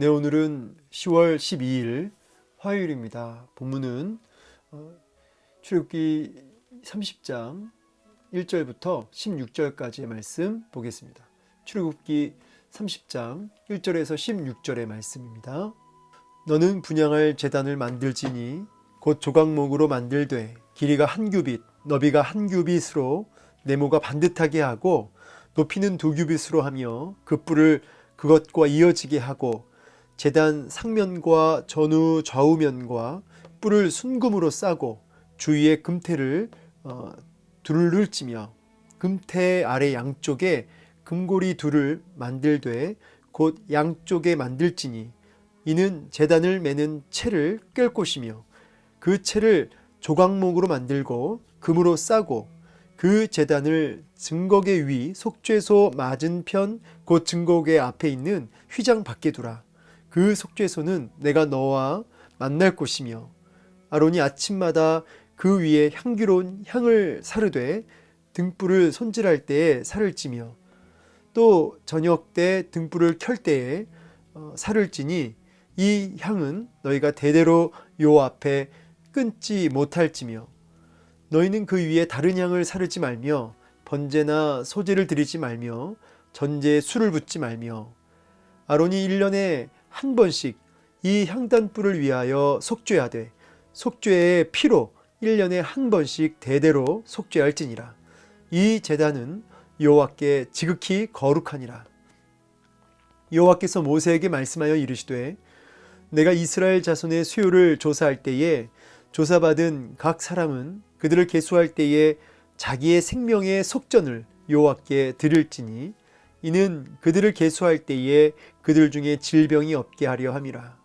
네, 오늘은 10월 12일 화요일입니다. 본문은 어, 출애굽기 30장 1절부터 16절까지의 말씀 보겠습니다. 출애굽기 30장 1절에서 16절의 말씀입니다. 너는 분양할 제단을 만들지니 곧 조각목으로 만들되 길이가 한 규빗, 너비가 한 규빗으로 네모가 반듯하게 하고 높이는 두 규빗으로 하며 그 뿔을 그것과 이어지게 하고 제단 상면과 전후 좌우면과 뿔을 순금으로 싸고 주위에 금태를 어, 둘을 찌며 금태 아래 양쪽에 금고리 둘을 만들되 곧 양쪽에 만들지니 이는 제단을 매는 채를 꿰 곳이며 그 채를 조각목으로 만들고 금으로 싸고 그 제단을 증거계 위 속죄소 맞은편 곧 증거계 앞에 있는 휘장 밖에 두라. 그 속죄소는 내가 너와 만날 곳이며 아론이 아침마다 그 위에 향기로운 향을 사르되 등불을 손질할 때에 살을 찌며 또 저녁 때 등불을 켤 때에 어, 살을 찌니 이 향은 너희가 대대로 요 앞에 끊지 못할지며 너희는 그 위에 다른 향을 사르지 말며 번제나 소제를 드리지 말며 전제에 술을 붓지 말며 아론이 1년에 한 번씩 이 향단불을 위하여 속죄하되 속죄의 피로 1년에 한 번씩 대대로 속죄할지니라. 이 제단은 여호와께 지극히 거룩하니라. 여호와께서 모세에게 말씀하여 이르시되 내가 이스라엘 자손의 수요를 조사할 때에 조사받은 각 사람은 그들을 계수할 때에 자기의 생명의 속전을 여호와께 드릴지니 이는 그들을 계수할 때에 그들 중에 질병이 없게 하려 함이라.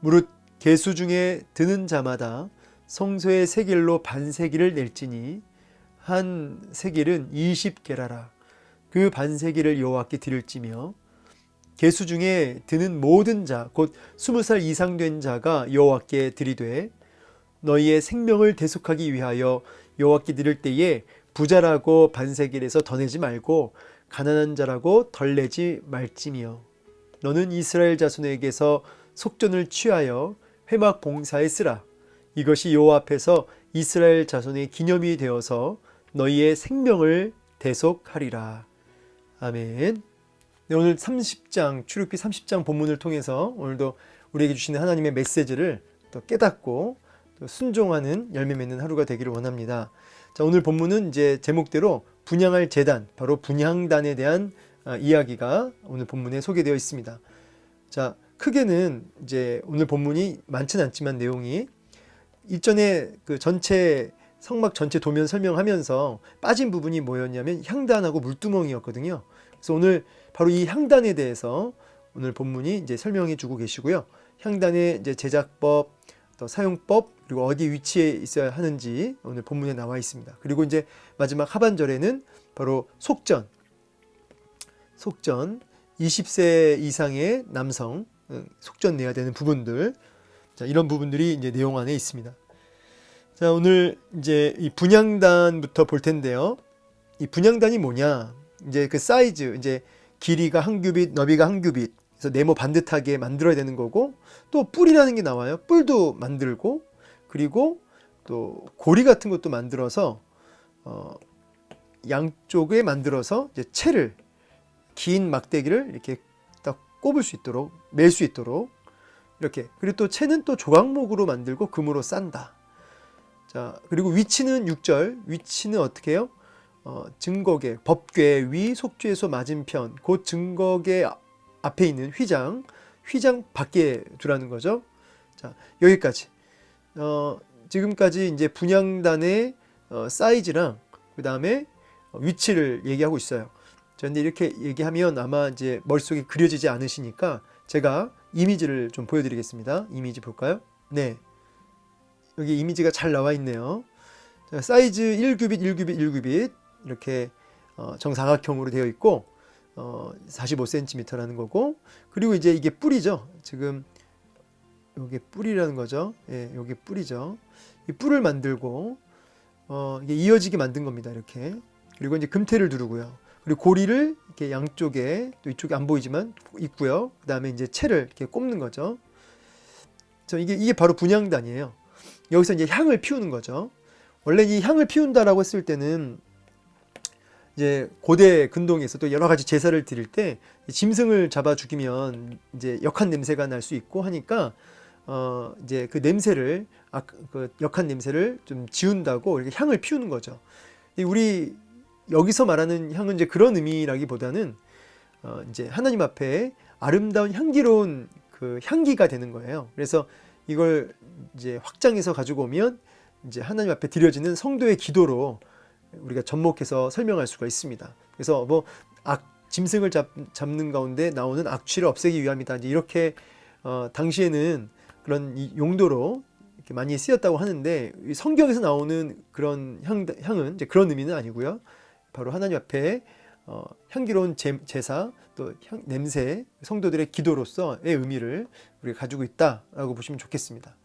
무릇 계수 중에 드는 자마다 성소의 세겔로 반세기를 낼지니 한 세겔은 20게라라. 그 반세기를 여호와께 드릴지며 계수 중에 드는 모든 자 곧 스무 살 이상 된 자가 여호와께 드리되 너희의 생명을 대속하기 위하여 여호와께 드릴 때에 부자라고 반세길에서 더 내지 말고 가난한 자라고 덜 내지 말지며 너는 이스라엘 자손에게서 속전을 취하여 회막 봉사에 쓰라 이것이 여호와 앞에서 이스라엘 자손의 기념이 되어서 너희의 생명을 대속하리라 아멘. 네, 오늘 30장 출애굽기 30장 본문을 통해서 오늘도 우리에게 주시는 하나님의 메시지를 또 깨닫고 또 순종하는 열매 맺는 하루가 되기를 원합니다. 자, 오늘 본문은 이제 제목대로 분양할 재단, 바로 분양단에 대한 아, 이야기가 오늘 본문에 소개되어 있습니다. 자, 크게는 이제 오늘 본문이 많지는 않지만 내용이 일전에 그 전체 성막 전체 도면 설명하면서 빠진 부분이 뭐였냐면 향단하고 물두멍이었거든요. 그래서 오늘 바로 이 향단에 대해서 오늘 본문이 이제 설명해 주고 계시고요. 향단의 이제 제작법, 또 사용법, 그리고 어디 위치에 있어야 하는지 오늘 본문에 나와 있습니다. 그리고 이제 마지막 하반절에는 바로 속전, 속전, 20세 이상의 남성, 음, 속전 내야 되는 부분들, 자, 이런 부분들이 이제 내용 안에 있습니다. 자, 오늘 이제 이 분양단부터 볼 텐데요. 이 분양단이 뭐냐? 이제 그 사이즈, 이제 길이가 한 규빗, 너비가 한 규빗. 그래서 네모 반듯하게 만들어야 되는 거고 또 뿔이라는 게 나와요. 뿔도 만들고 그리고 또 고리 같은 것도 만들어서 어 양쪽에 만들어서 이제 채를 긴 막대기를 이렇게 딱 꼽을 수 있도록 멜 수 있도록 이렇게 그리고 또 채는 또 조각목으로 만들고 금으로 싼다. 자 그리고 위치는 6절 위치는 어떻게 해요? 어, 증거계 법궤 위 속죄소 맞은편 곧 증거계 앞에 있는 휘장 휘장 밖에 두라는 거죠. 자 여기까지 어, 지금까지 이제 분양단의 어, 사이즈랑 그 다음에 위치를 얘기하고 있어요. 그런데 이렇게 얘기하면 아마 이제 머릿속에 그려지지 않으시니까 제가 이미지를 좀 보여드리겠습니다. 이미지 볼까요? 네. 여기 이미지가 잘 나와 있네요. 자, 사이즈 1규빗, 1규빗, 1규빗 이렇게 어, 정사각형으로 되어 있고 어, 45cm라는 거고 그리고 이제 이게 뿌리죠. 지금 요게 뿌리라는 거죠. 예, 요게 뿌리죠. 이 뿔을 만들고 어, 이게 이어지게 만든 겁니다. 이렇게 그리고 이제 금태를 두르고요. 그리고 고리를 이렇게 양쪽에 또 이쪽에 안 보이지만 있고요. 그다음에 이제 채를 이렇게 꼽는 거죠. 저 이게 이게 바로 분향단이에요. 여기서 이제 향을 피우는 거죠. 원래 이 향을 피운다라고 했을 때는 이제 고대 근동에서 또 여러 가지 제사를 드릴 때 짐승을 잡아 죽이면 이제 역한 냄새가 날 수 있고 하니까 어 이제 그 냄새를 아, 그 역한 냄새를 좀 지운다고 이렇게 향을 피우는 거죠. 이 우리 여기서 말하는 향은 이제 그런 의미라기보다는 어 이제 하나님 앞에 아름다운 향기로운 그 향기가 되는 거예요. 그래서 이걸 이제 확장해서 가지고 오면 이제 하나님 앞에 드려지는 성도의 기도로 우리가 접목해서 설명할 수가 있습니다. 그래서 뭐 악, 짐승을 잡, 잡는 가운데 나오는 악취를 없애기 위함이다. 이제 이렇게 어, 당시에는 그런 이 용도로 이렇게 많이 쓰였다고 하는데 이 성경에서 나오는 그런 향, 향은 이제 그런 의미는 아니고요. 바로 하나님 앞에 어, 향기로운 제, 제사 또 향, 냄새 성도들의 기도로서의 의미를 우리가 가지고 있다라고 보시면 좋겠습니다.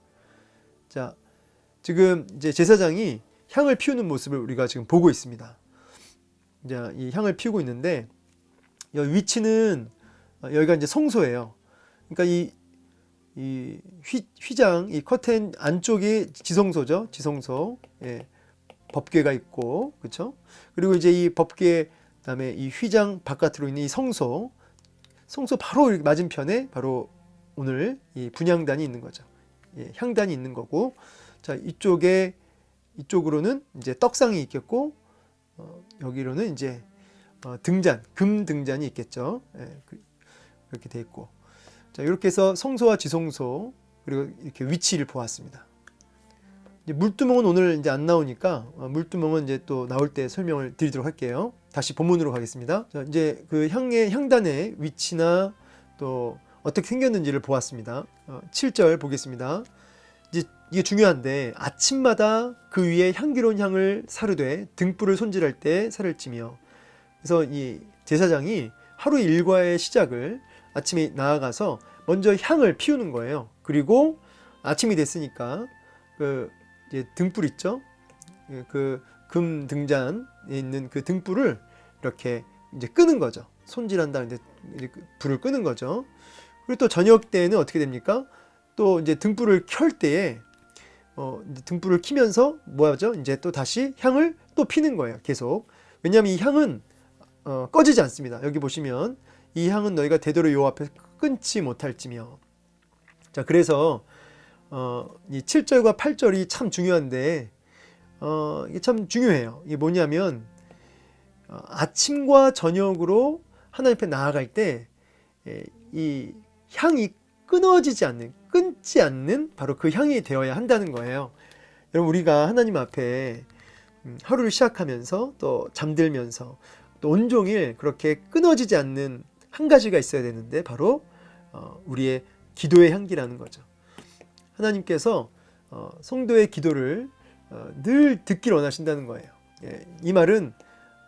자, 지금 이제 제사장이 향을 피우는 모습을 우리가 지금 보고 있습니다. 이제 이 향을 피우고 있는데 여기 위치는 어, 여기가 이제 성소예요. 그러니까 이, 이 휘, 휘장, 이 커튼 안쪽이 지성소죠. 지성소. 예. 법궤가 있고, 그렇죠? 그리고 이제 이 법궤 그다음에 이 휘장 바깥으로 있는 이 성소, 성소 바로 맞은편에 바로 오늘 이 분향단이 있는 거죠. 예, 향단이 있는 거고, 자 이쪽에 이쪽으로는 이제 떡상이 있겠고 어, 여기로는 이제 어, 등잔, 금 등잔이 있겠죠. 예, 그, 이렇게 돼 있고, 자 이렇게 해서 성소와 지성소 그리고 이렇게 위치를 보았습니다. 물두멍은 오늘 이제 안 나오니까 어, 물두멍은 이제 또 나올 때 설명을 드리도록 할게요. 다시 본문으로 가겠습니다. 자, 이제 그 향의 향단의 위치나 또 어떻게 생겼는지를 보았습니다. 어, 7절 보겠습니다. 이게 중요한데 아침마다 그 위에 향기로운 향을 사르되 등불을 손질할 때 살을 찌며 그래서 이 제사장이 하루 일과의 시작을 아침에 나아가서 먼저 향을 피우는 거예요. 그리고 아침이 됐으니까 그 등불 있죠. 그 금 등잔에 있는 그 등불을 이렇게 이제 끄는 거죠. 손질한 다음에 이제 그 불을 끄는 거죠. 그리고 또 저녁 때는 어떻게 됩니까? 또 이제 등불을 켤 때에 어, 등불을 키면서 뭐하죠? 이제 또 다시 향을 또 피는 거예요. 계속. 왜냐하면 이 향은 어, 꺼지지 않습니다. 여기 보시면 이 향은 너희가 대대로 요 앞에 끊지 못할지며. 자, 그래서 어, 이 7절과 8절이 참 중요한데 어, 이게 참 중요해요. 이게 뭐냐면 어, 아침과 저녁으로 하나님 앞에 나아갈 때 이 향이 끊어지지 않는 끊지 않는 바로 그 향이 되어야 한다는 거예요. 여러분 우리가 하나님 앞에 음, 하루를 시작하면서 또 잠들면서 또 온종일 그렇게 끊어지지 않는 한 가지가 있어야 되는데 바로 어, 우리의 기도의 향기라는 거죠. 하나님께서 어, 성도의 기도를 어, 늘 듣길 원하신다는 거예요. 예, 이 말은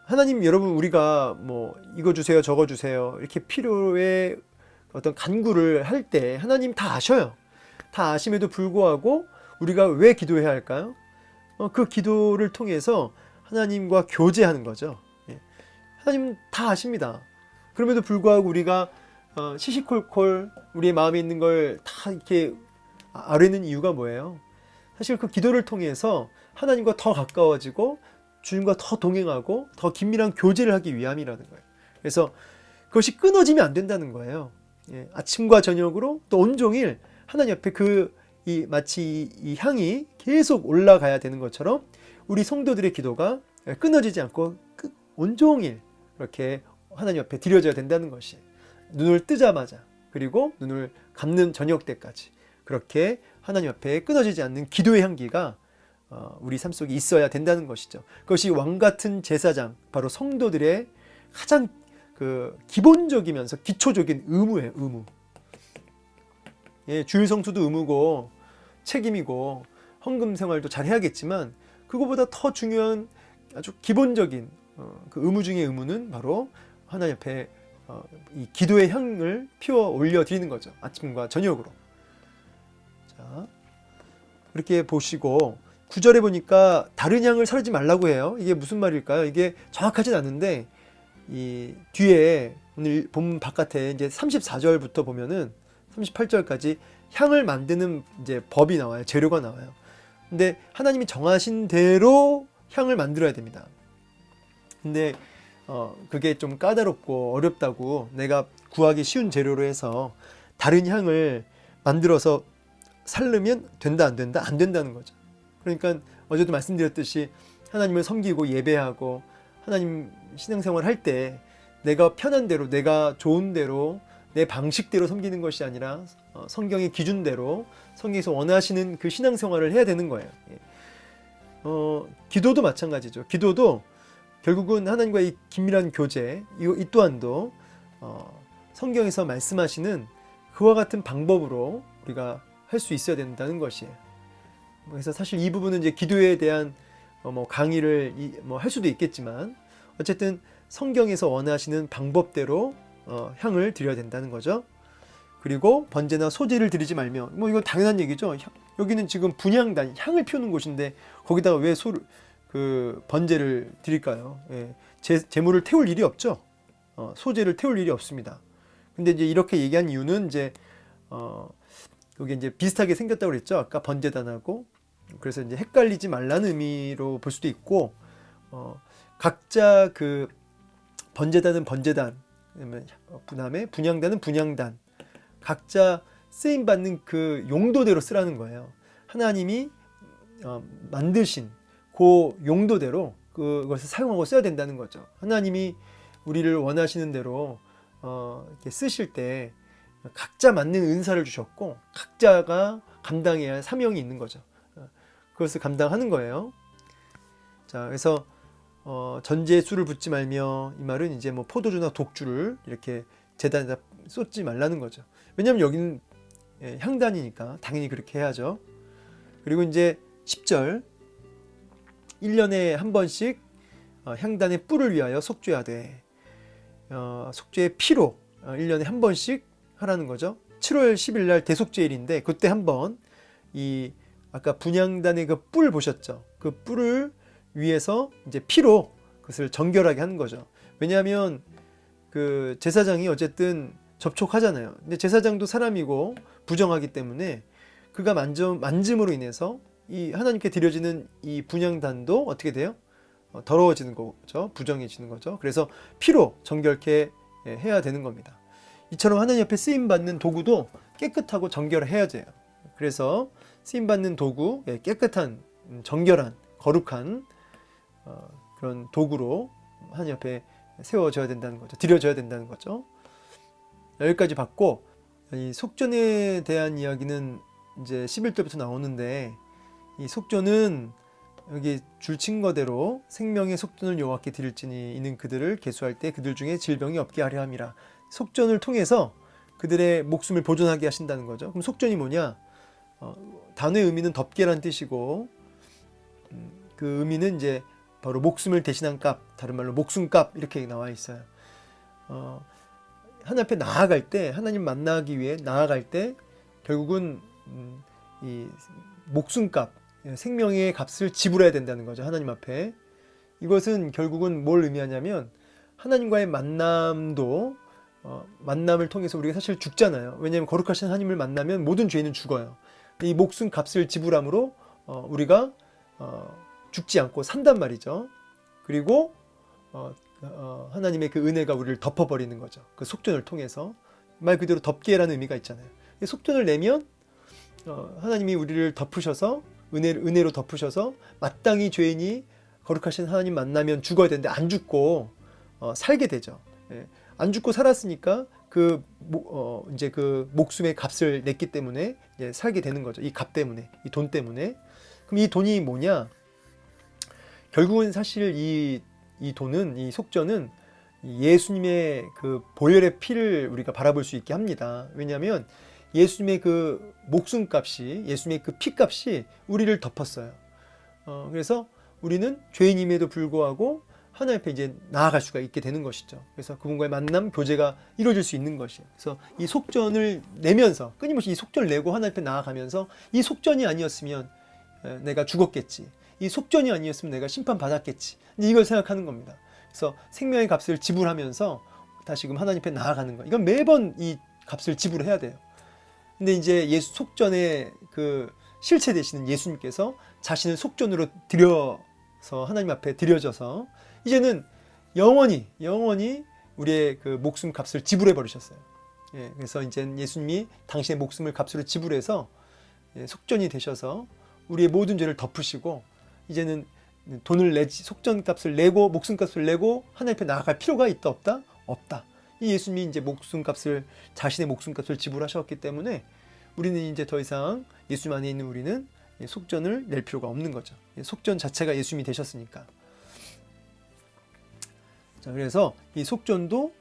하나님 여러분 우리가 뭐 이거 주세요 저거 주세요 이렇게 필요에 어떤 간구를 할 때 하나님 다 아셔요. 다 아심에도 불구하고 우리가 왜 기도해야 할까요? 어, 그 기도를 통해서 하나님과 교제하는 거죠. 예. 하나님 다 아십니다. 그럼에도 불구하고 우리가 어, 시시콜콜 우리의 마음에 있는 걸 다 이렇게 아뢰는 이유가 뭐예요? 사실 그 기도를 통해서 하나님과 더 가까워지고 주님과 더 동행하고 더 긴밀한 교제를 하기 위함이라는 거예요. 그래서 그것이 끊어지면 안 된다는 거예요. 예, 아침과 저녁으로 또 온종일 하나님 옆에 그 이 마치 이 향이 계속 올라가야 되는 것처럼 우리 성도들의 기도가 끊어지지 않고 온종일 이렇게 하나님 옆에 드려져야 된다는 것이 눈을 뜨자마자 그리고 눈을 감는 저녁 때까지 그렇게 하나님 앞에 끊어지지 않는 기도의 향기가 어, 우리 삶 속에 있어야 된다는 것이죠. 그것이 왕 같은 제사장, 바로 성도들의 가장 그 기본적이면서 기초적인 의무예요. 의무. 예, 주일 성수도 의무고 책임이고 헌금 생활도 잘 해야겠지만 그거보다 더 중요한 아주 기본적인 어, 그 의무 중의 의무는 바로 하나님 앞에 어, 이 기도의 향을 피워 올려 드리는 거죠. 아침과 저녁으로. 자, 이렇게 보시고 구절에 보니까 다른 향을 사르지 말라고 해요. 이게 무슨 말일까요? 이게 정확하진 않은데 이 뒤에 오늘 본 바깥에 이제 34절부터 보면은 38절까지 향을 만드는 이제 법이 나와요. 재료가 나와요. 근데 하나님이 정하신 대로 향을 만들어야 됩니다. 근데 어 그게 좀 까다롭고 어렵다고 내가 구하기 쉬운 재료로 해서 다른 향을 만들어서 살르면 된다 안 된다 안 된다는 거죠. 그러니까 어제도 말씀드렸듯이 하나님을 섬기고 예배하고 하나님 신앙생활 할 때 내가 편한 대로 내가 좋은 대로 내 방식대로 섬기는 것이 아니라 어, 성경의 기준대로 성경에서 원하시는 그 신앙생활을 해야 되는 거예요. 예. 어, 기도도 마찬가지죠. 기도도 결국은 하나님과의 긴밀한 교제 이, 이 또한도 어, 성경에서 말씀하시는 그와 같은 방법으로 우리가 할 수 있어야 된다는 것이에요. 그래서 사실 이 부분은 이제 기도에 대한 어, 뭐 강의를 뭐 할 수도 있겠지만 어쨌든 성경에서 원하시는 방법대로 어, 향을 드려야 된다는 거죠. 그리고 번제나 소제를 드리지 말며 뭐 이건 당연한 얘기죠. 향- 여기는 지금 분향단 향을 피우는 곳인데 거기다가 왜 소, 그 번제를 드릴까요? 예, 제, 제물을 태울 일이 없죠. 어, 소제를 태울 일이 없습니다. 근데 이제 이렇게 얘기한 이유는 이제 어, 여기 이제 비슷하게 생겼다고 그랬죠. 아까 번제단하고 그래서 이제 헷갈리지 말라는 의미로 볼 수도 있고 어, 각자 그 번제단은 번제단, 그다음에 분양단은 분양단, 각자 쓰임 받는 그 용도대로 쓰라는 거예요. 하나님이 어, 만드신 그 용도대로 그것을 사용하고 써야 된다는 거죠. 하나님이 우리를 원하시는 대로 어, 이렇게 쓰실 때 각자 맞는 은사를 주셨고 각자가 감당해야 할 사명이 있는 거죠. 어, 그것을 감당하는 거예요. 자, 그래서 어, 전제에 술을 붓지 말며 이 말은 이제 뭐 포도주나 독주를 이렇게 재단에다 쏟지 말라는 거죠. 왜냐하면 여기는 예, 향단이니까 당연히 그렇게 해야죠. 그리고 이제 10절 1년에 한 번씩 어, 향단의 뿔을 위하여 속죄하되 어, 속죄의 피로 어, 1년에 한 번씩 하라는 거죠. 7월 10일 날 대속죄일인데 그때 한번 이 아까 분향단의 그 뿔 보셨죠? 그 뿔을 위해서 이제 피로 그것을 정결하게 하는 거죠. 왜냐하면 그 제사장이 어쨌든 접촉하잖아요. 근데 제사장도 사람이고 부정하기 때문에 그가 만져, 만짐으로 인해서 이 하나님께 드려지는 이 분향단도 어떻게 돼요? 어, 더러워지는 거죠. 부정해지는 거죠. 그래서 피로 정결케 예, 해야 되는 겁니다. 이처럼 하나님 옆에 쓰임 받는 도구도 깨끗하고 정결해야 돼요. 그래서 쓰임 받는 도구, 예, 깨끗한 음, 정결한 거룩한 어, 그런 도구로 하나님 앞에 세워져야 된다는 거죠. 드려져야 된다는 거죠. 여기까지 봤고 이 속전에 대한 이야기는 이제 11절부터 나오는데 이 속전은 여기 줄친 거대로 생명의 속전을 여호와께 드릴지니 이는 그들을 계수할 때 그들 중에 질병이 없게 하려 함이라. 속전을 통해서 그들의 목숨을 보존하게 하신다는 거죠. 그럼 속전이 뭐냐? 어, 단어의 의미는 덮개란 뜻이고 음, 그 의미는 이제 바로 목숨을 대신한 값, 다른 말로 목숨값 이렇게 나와 있어요. 어, 하나님 앞에 나아갈 때, 하나님 만나기 위해 나아갈 때 결국은 음, 이 목숨값, 생명의 값을 지불해야 된다는 거죠. 하나님 앞에. 이것은 결국은 뭘 의미하냐면 하나님과의 만남도 어, 만남을 통해서 우리가 사실 죽잖아요. 왜냐하면 거룩하신 하나님을 만나면 모든 죄는 죽어요. 이 목숨 값을 지불함으로 어, 우리가 어, 죽지 않고 산단 말이죠. 그리고 어, 어, 하나님의 그 은혜가 우리를 덮어버리는 거죠. 그 속전을 통해서 말 그대로 덮개라는 의미가 있잖아요. 이 속전을 내면 어, 하나님이 우리를 덮으셔서 은혜, 은혜로 덮으셔서 마땅히 죄인이 거룩하신 하나님 만나면 죽어야 되는데 안 죽고 어, 살게 되죠. 예. 안 죽고 살았으니까 그 모- 어, 이제 그 목숨의 값을 냈기 때문에 이제 살게 되는 거죠. 이 값 때문에, 이 돈 때문에. 그럼 이 돈이 뭐냐? 결국은 사실 이, 이 돈은, 이 속전은 예수님의 그 보혈의 피를 우리가 바라볼 수 있게 합니다. 왜냐하면 예수님의 그 목숨값이, 예수님의 그 피값이 우리를 덮었어요. 어, 그래서 우리는 죄인임에도 불구하고 하나님 앞에 이제 나아갈 수가 있게 되는 것이죠. 그래서 그분과의 만남, 교제가 이루어질 수 있는 것이에요. 그래서 이 속전을 내면서 끊임없이 이 속전을 내고 하나님 앞에 나아가면서 이 속전이 아니었으면 에, 내가 죽었겠지. 이 속전이 아니었으면 내가 심판 받았겠지. 이걸 생각하는 겁니다. 그래서 생명의 값을 지불하면서 다시금 하나님 앞에 나아가는 거. 이건 매번 이 값을 지불해야 돼요. 근데 이제 예수 속전의 그 실체 되시는 예수님께서 자신을 속전으로 드려서 하나님 앞에 드려져서 이제는 영원히 영원히 우리의 그 목숨 값을 지불해 버리셨어요. 예, 그래서 이제 예수님이 당신의 목숨을 값으로 지불해서 예, 속전이 되셔서 우리의 모든 죄를 덮으시고 이제는 돈을 내지 속전 값을 내고 목숨 값을 내고 하나님 앞에 나아갈 필요가 있다 없다 없다. 이 예수님이 이제 목숨 값을 자신의 목숨 값을 지불하셨기 때문에 우리는 이제 더 이상 예수님 안에 있는 우리는 속전을 낼 필요가 없는 거죠. 속전 자체가 예수님이 되셨으니까. 자, 그래서 이 속전도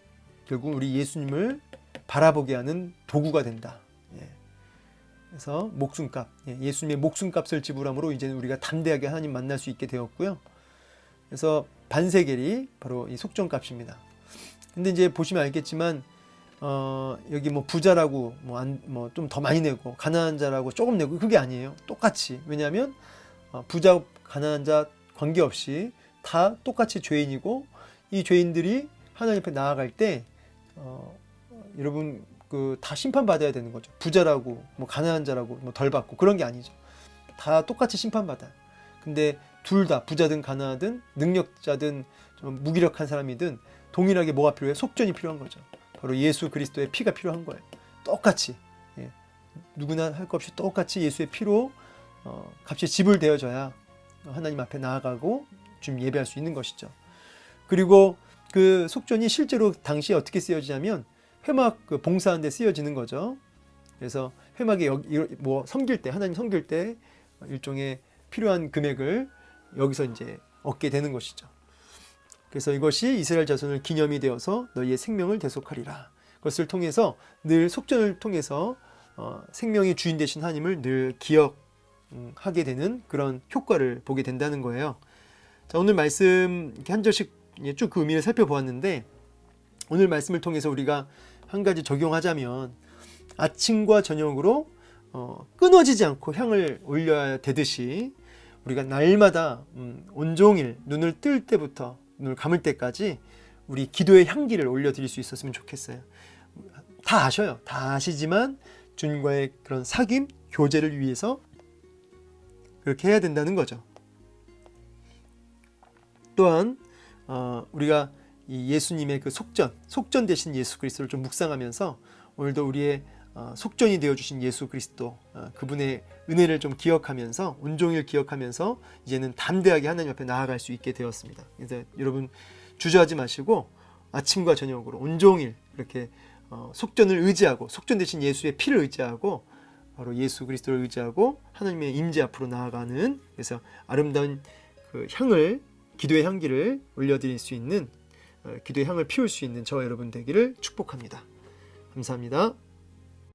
결국 우리 예수님을 바라보게 하는 도구가 된다. 예. 그래서 목숨값, 예, 예수님의 목숨값을 지불함으로 이제는 우리가 담대하게 하나님 만날 수 있게 되었고요. 그래서 반세겔이 바로 이 속전값입니다. 근데 이제 보시면 알겠지만 어, 여기 뭐 부자라고 뭐좀더 많이 내고 가난한 자라고 조금 내고 그게 아니에요. 똑같이 왜냐하면 어, 부자 가난한 자 관계없이 다 똑같이 죄인이고 이 죄인들이 하나님 앞에 나아갈 때 어, 여러분 그 다 심판 받아야 되는 거죠. 부자라고 뭐 가난한 자라고 뭐 덜 받고 그런 게 아니죠. 다 똑같이 심판 받아요. 근데 둘 다 부자든 가난하든 능력자든 좀 무기력한 사람이든 동일하게 뭐가 필요해? 속전이 필요한 거죠. 바로 예수 그리스도의 피가 필요한 거예요. 똑같이 예. 누구나 할 것 없이 똑같이 예수의 피로 어, 값이 지불되어져야 하나님 앞에 나아가고 좀 예배할 수 있는 것이죠. 그리고 그 속전이 실제로 당시에 어떻게 쓰여지냐면 회막 그 봉사하는 데 쓰여지는 거죠. 그래서 회막에 여기 뭐 섬길 때 하나님 섬길 때 일종의 필요한 금액을 여기서 이제 얻게 되는 것이죠. 그래서 이것이 이스라엘 자손을 기념이 되어서 너희의 생명을 대속하리라. 그것을 통해서 늘 속전을 통해서 어, 생명의 주인 되신 하나님을 늘 기억하게 되는 그런 효과를 보게 된다는 거예요. 자, 오늘 말씀 한 절씩 쭉 그 의미를 살펴보았는데 오늘 말씀을 통해서 우리가 한 가지 적용하자면 아침과 저녁으로 어, 끊어지지 않고 향을 올려야 되듯이 우리가 날마다 음, 온종일 눈을 뜰 때부터 눈을 감을 때까지 우리 기도의 향기를 올려드릴 수 있었으면 좋겠어요. 다 아셔요. 다 아시지만 주님과의 그런 사귐, 교제를 위해서 그렇게 해야 된다는 거죠. 또한 어, 우리가 이 예수님의 그 속전, 속전 대신 예수 그리스도를 좀 묵상하면서 오늘도 우리의 어, 속전이 되어 주신 예수 그리스도 어, 그분의 은혜를 좀 기억하면서 온종일 기억하면서 이제는 담대하게 하나님 앞에 나아갈 수 있게 되었습니다. 그래서 여러분 주저하지 마시고 아침과 저녁으로 온종일 이렇게 어, 속전을 의지하고 속전 대신 예수의 피를 의지하고 바로 예수 그리스도를 의지하고 하나님의 임재 앞으로 나아가는 그래서 아름다운 그 향을 기도의 향기를 올려드릴 수 있는 기도의 향을 피울 수 있는 저와 여러분 되기를 축복합니다. 감사합니다.